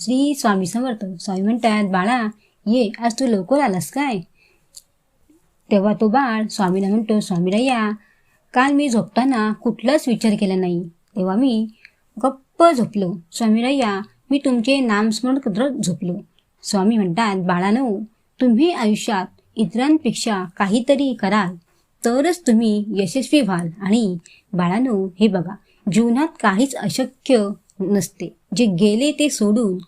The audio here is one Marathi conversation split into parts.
श्री स्वामी समर्थ स्वामी म्हणतात बाळा ये आज तू लवकर आलास काय? तेव्हा तो बाळ स्वामीला म्हणतो स्वामीराया काल मी झोपताना कुठलाच विचार केला नाही. तेव्हा मी गप्प झोपलो. स्वामीराया मी तुमचे नामस्मरण करत झोपलो. स्वामी म्हणतात बाळानो तुम्ही आयुष्यात इतरांपेक्षा काहीतरी कराल तरच तुम्ही यशस्वी व्हाल. आणि बाळानो हे बघा जीवनात काहीच अशक्य नसते. जे गेले ते सोडून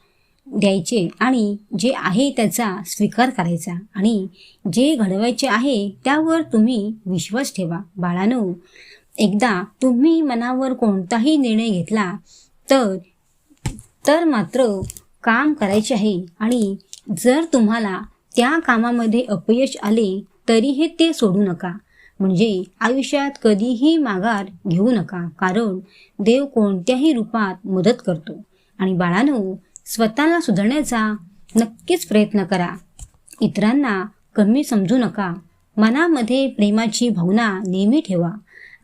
द्यायचे आणि जे आहे त्याचा स्वीकार करायचा. आणि जे घडवायचे आहे त्यावर तुम्ही विश्वास ठेवा. बाळानो एकदा तुम्ही मनावर कोणताही निर्णय घेतला तर तर मात्र काम करायचे आहे. आणि जर तुम्हाला त्या कामामध्ये अपयश आले तरीही ते सोडू नका. म्हणजे आयुष्यात कधीही माघार घेऊ नका कारण देव कोणत्याही रूपात मदत करतो. आणि बाळानो स्वतःला सुधारण्याचा नक्कीच प्रयत्न करा. इतरांना कमी समजू नका. मनामध्ये प्रेमाची भावना नेहमी ठेवा.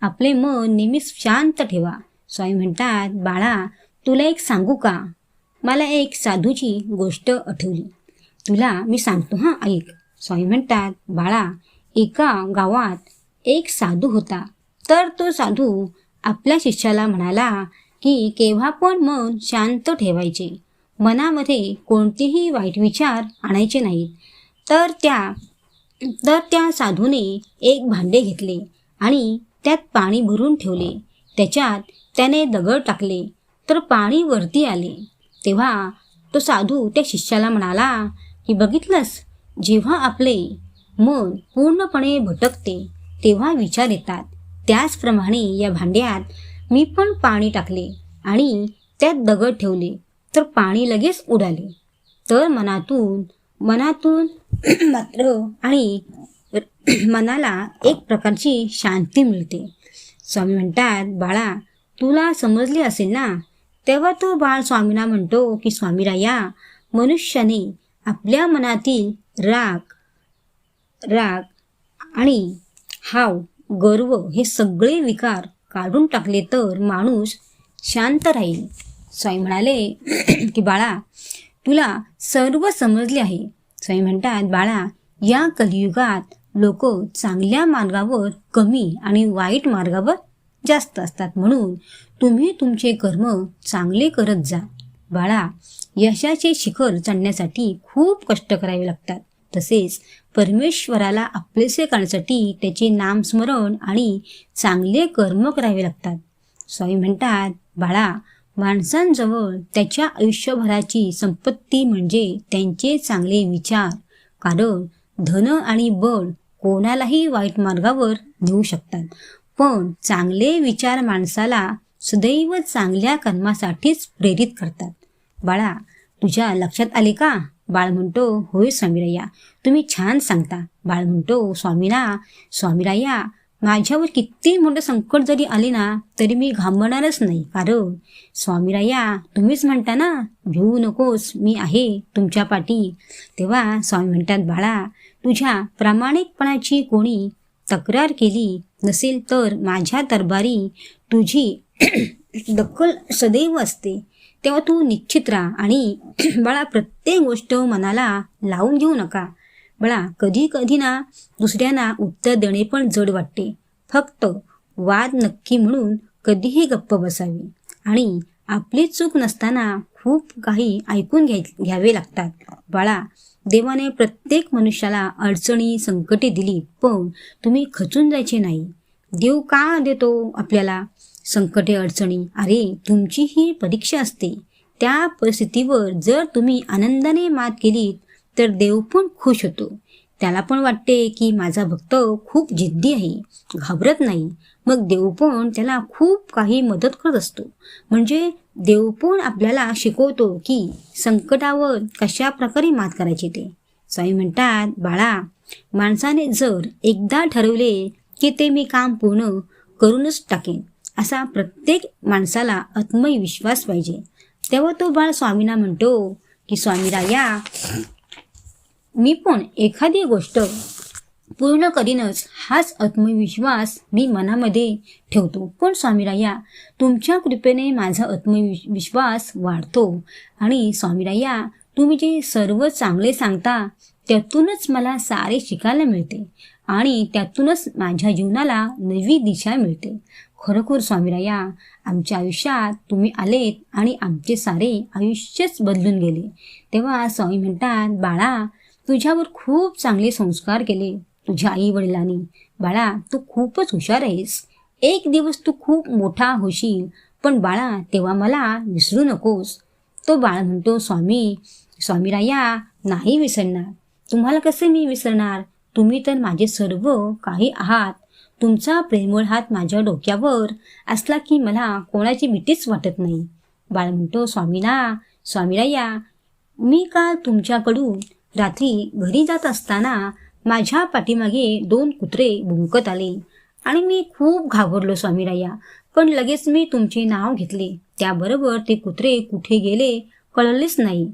आपले मन नेहमी शांत ठेवा. स्वामी म्हणतात बाळा तुला एक सांगू का? मला एक साधूची गोष्ट आठवली. तुला मी सांगतो हां ऐक. स्वामी म्हणतात बाळा एका गावात एक साधू होता. तर तो साधू आपल्या शिष्याला म्हणाला की केव्हा पण मन शांत ठेवायचे. मनामध्ये कोणतेही वाईट विचार आणायचे नाहीत. तर त्या तर त्या साधूने एक भांडे घेतले आणि त्यात पाणी भरून ठेवले. त्याच्यात त्याने दगड टाकले. तर पाणी वरती आले. तेव्हा तो साधू त्या शिष्याला म्हणाला की बघितलंस जेव्हा आपले मन पूर्णपणे भटकते तेव्हा विचार येतात. त्याचप्रमाणे या भांड्यात मी पण पाणी टाकले आणि त्यात दगड ठेवले. तर पाणी लगेच उडाले. तर मनातून मनातून मात्र आणि मनाला एक प्रकारची शांती मिळते. स्वामी म्हणतात बाळा तुला समजले असेल ना? तेव्हा तो बाळ स्वामींना म्हणतो की स्वामीराया मनुष्याने आपल्या मनातील राग राग आणि हाव गर्व हे सगळे विकार काढून टाकले तर माणूस शांत राहील. स्वामी म्हणाले की बाळा तुला सर्व समजले आहे. स्वामी म्हणतात बाळा या कलियुगात लोक चांगल्या मार्गावर कमी आणि वाईट मार्गावर जास्त असतात. म्हणून तुम्ही तुमचे कर्म चांगले करत जा. बाळा यशाचे शिखर चढण्यासाठी खूप कष्ट करावे लागतात. तसेच परमेश्वराला आपलेसे करण्यासाठी त्याचे नामस्मरण आणि चांगले कर्म करावे लागतात. स्वामी म्हणतात बाळा माणसांजवळ त्याच्या आयुष्यभराची संपत्ती म्हणजे त्यांचे चांगले विचार कारण धन आणि बळ कोणालाही वाईट मार्गावर नेऊ शकतात. पण चांगले विचार माणसाला सदैव चांगल्या कर्मासाठीच प्रेरित करतात. बाळा तुझ्या लक्षात आले का? बाळ म्हणतो होय स्वामीराया. तुम्ही छान सांगता. बाळ म्हणतो स्वामीना स्वामीराया माझ्यावर किती मोठं संकट जरी आले ना तरी मी घाबरणारच नाही. कारण स्वामीराया तुम्हीच म्हणता ना भिवू नकोस मी आहे तुमच्या पाठी. तेव्हा स्वामी म्हणतात बाळा तुझ्या प्रामाणिकपणाची कोणी तक्रार केली नसेल तर माझ्या दरबारी तुझी दखल सदैव असते. तेव्हा तू निश्चित राहा आणि बाळा प्रत्येक गोष्ट मनाला लावून घेऊ नका. बाळा कधी कधी ना दुसऱ्यांना उत्तर देणे पण जड वाटते. फक्त वाद नक्की म्हणून कधीही गप्प बसावी. आणि आपली चूक नसताना खूप काही ऐकून घ्याय घ्यावे लागतात. बाळा देवाने प्रत्येक मनुष्याला अडचणी संकटे दिली पण तुम्ही खचून जायचे नाही. देव का देतो आपल्याला? संकटे अडचणी अरे तुमची ही परीक्षा असते. त्या परिस्थितीवर जर तुम्ही आनंदाने मात केलीत तर देव पण खुश होतो. त्याला पण वाटते की माझा भक्त खूप जिद्दी आहे घाबरत नाही. मग देव पण त्याला खूप काही मदत करत असतो. म्हणजे देव पण आपल्याला शिकवतो की संकटावर कशा प्रकारे मात करायची ते. स्वामी म्हणतात बाळा माणसाने जर एकदा ठरवले की ते मी काम पूर्ण करूनच टाकेन असा प्रत्येक माणसाला आत्मविश्वास पाहिजे. तेव्हा तो बाळ स्वामींना म्हणतो की स्वामीराया मी पण एखादी गोष्ट पूर्ण करीनच हाच आत्मविश्वास मी मनामध्ये ठेवतो. पण स्वामीराया तुमच्या कृपेने माझा आत्मविश्वास वाढतो. आणि स्वामीराया तुम्ही जे सर्व चांगले सांगता त्यातूनच मला सारे शिकायला मिळते. आणि त्यातूनच माझ्या जीवनाला नवी दिशा मिळते. खरोखर स्वामीराया आमच्या आयुष्यात तुम्ही आलेत आणि आमचे सारे आयुष्यच बदलून गेले. तेव्हा स्वामी म्हणतात बाळा तुझ्यावर खूप चांगले संस्कार केले तुझ्या आई वडिलांनी बाळा तू खूपच हुशार आहेस. एक दिवस तू खूप मोठा होशील पण बाळा तेव्हा मला विसरू नकोस. तो बाळ म्हणतो स्वामी स्वामीराया नाही विसरणार. तुम्हाला कसे मी विसरणार? तुम्ही तर माझे सर्व काही आहात. तुमचा प्रेमळ हात माझ्या डोक्यावर असला की मला कोणाची भीतीच वाटत नाही. बाळ म्हणतो स्वामीना स्वामीराया मी काल तुमच्याकडून रात्री घरी जात असताना माझ्या पाठीमागे दोन कुत्रे भुंकत आले आणि मी खूप घाबरलो स्वामीराया पण लगेच मी तुमचे नाव घेतले. त्याबरोबर ते कुत्रे कुठे गेले कळलेच नाही.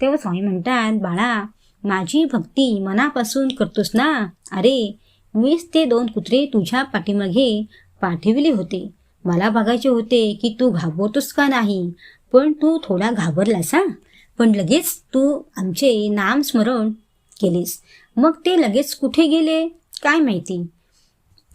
तेव्हा स्वामी म्हणतात बाळा माझी भक्ती मनापासून करतोस ना? अरे मीच ते दोन कुत्रे तुझ्या पाठीमागे पाठविले होते. मला बघायचे होते की तू घाबरतोस का नाही? पण तू थोडा घाबरलास? हा पण लगेच तू आमचे नामस्मरण केलेस. मग ते लगेच कुठे गेले? काय माहिती?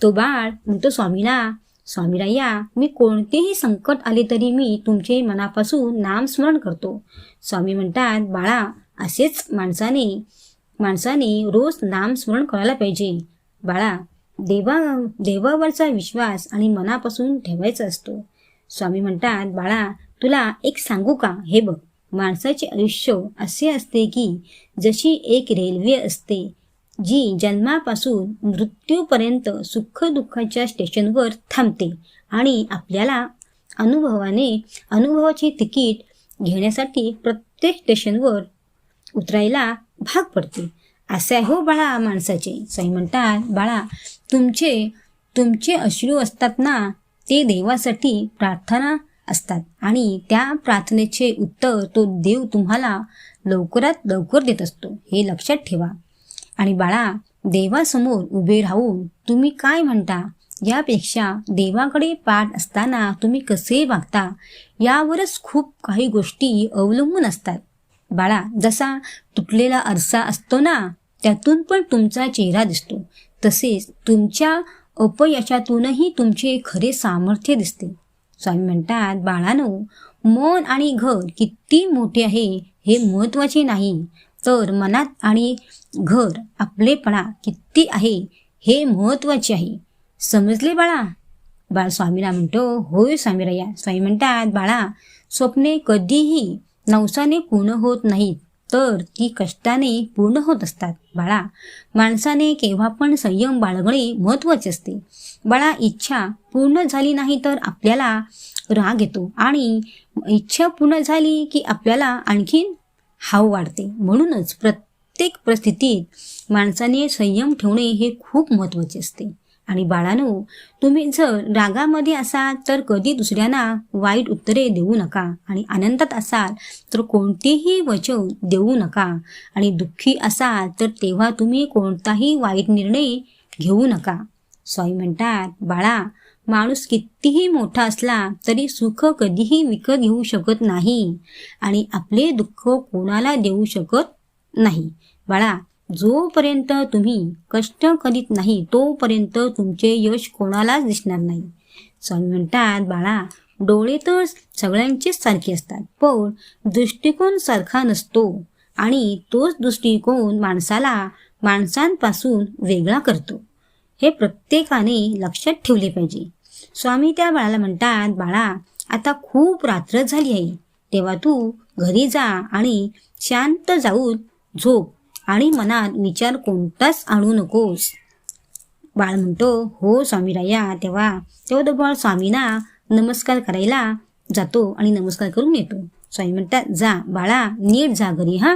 तो बाळ म्हणतो स्वामीला स्वामीराया मी कोणतेही संकट आले तरी मी तुमचे मनापासून नामस्मरण करतो. स्वामी म्हणतात बाळा असेच माणसाने माणसाने रोज नामस्मरण करायला पाहिजे. बाळा देवा देवावरचा विश्वास आणि मनापासून ठेवायचा असतो. स्वामी म्हणतात बाळा तुला एक सांगू का? हे बघ माणसाचे आयुष्य असे असते की जशी एक रेल्वे असते जी जन्मापासून मृत्यूपर्यंत सुख दुःखाच्या स्टेशनवर थांबते आणि आपल्याला अनुभवाने अनुभवाचे तिकीट घेण्यासाठी प्रत्येक स्टेशनवर उतरायला भाग पडते. असे आहे. हो बाळा माणसाचे. साई म्हणतात बाळा तुमचे तुमचे अश्रू असतात ना ते देवासाठी प्रार्थना असतात. आणि त्या प्रार्थनेचे उत्तर तो देव तुम्हाला लवकरात लवकर देत असतो. हे लक्षात ठेवा. आणि बाळा देवासमोर उभे राहून तुम्ही काय म्हणता? यापेक्षा देवाकडे पाठ असताना तुम्ही कसे वागता? यावरच खूप काही गोष्टी अवलंबून असतात. बाळा जसा तुटलेला आरसा असतो ना त्यातून पण तुमचा चेहरा दिसतो. तसेच तुमच्या अपयशातूनही तुमचे खरे सामर्थ्य दिसते. स्वामी म्हणतात बाळानो मन आणि घर किती मोठे आहे हे महत्त्वाचे नाही. तर मनात आणि घर आपलेपणा किती आहे हे महत्त्वाचे आहे. समजले बाळा? बाळ स्वामीला म्हणतो होय स्वामीराया स्वामी म्हणतात बाळा स्वप्ने कधीही नवसाने पूर्ण होत नाहीत तर ती कष्टाने पूर्ण होत असतात. बाळा माणसाने केव्हा पण संयम बाळगणे महत्त्वाचे असते. बाळा इच्छा पूर्ण झाली नाही तर आपल्याला राग येतो आणि इच्छा पूर्ण झाली की आपल्याला आणखीन हाव वाढते. म्हणूनच प्रत्येक परिस्थितीत माणसाने संयम ठेवणे हे खूप महत्त्वाचे असते. आणि बाळानो तुम्ही जर रागामध्ये असाल तर कधी दुसऱ्यांना वाईट उत्तरे देऊ नका आणि आनंदात असाल तर कोणतेही वचन देऊ नका आणि दुःखी असाल तर तेव्हा तुम्ही कोणताही वाईट निर्णय घेऊ नका. स्वामी म्हणतात बाळा माणूस कितीही मोठा असला तरी सुख कधीही विकत घेऊ शकत नाही आणि आपले दुःख कोणाला देऊ शकत नाही. बाळा जोपर्यंत तुम्ही कष्ट करीत नाही तोपर्यंत तुमचे यश कोणालाच दिसणार नाही. स्वामी म्हणतात बाळा डोळे तर सगळ्यांचेच सारखे असतात पण दृष्टिकोन सारखा नसतो आणि तोच दृष्टिकोन माणसाला माणसांपासून वेगळा करतो. हे प्रत्येकाने लक्षात ठेवले पाहिजे. स्वामी त्या बाळाला म्हणतात बाळा आता खूप रात्र झाली आहे. तेव्हा तू घरी जा आणि शांत जाऊन झोप. आणि मनात विचार कोणताच आणू नकोस. बाळ म्हणतो हो स्वामीराया तेव्हा तेव्हा तो बाळ स्वामींना नमस्कार करायला जातो आणि नमस्कार करून येतो. स्वामी म्हणतात जा बाळा नीट जा घरी हा.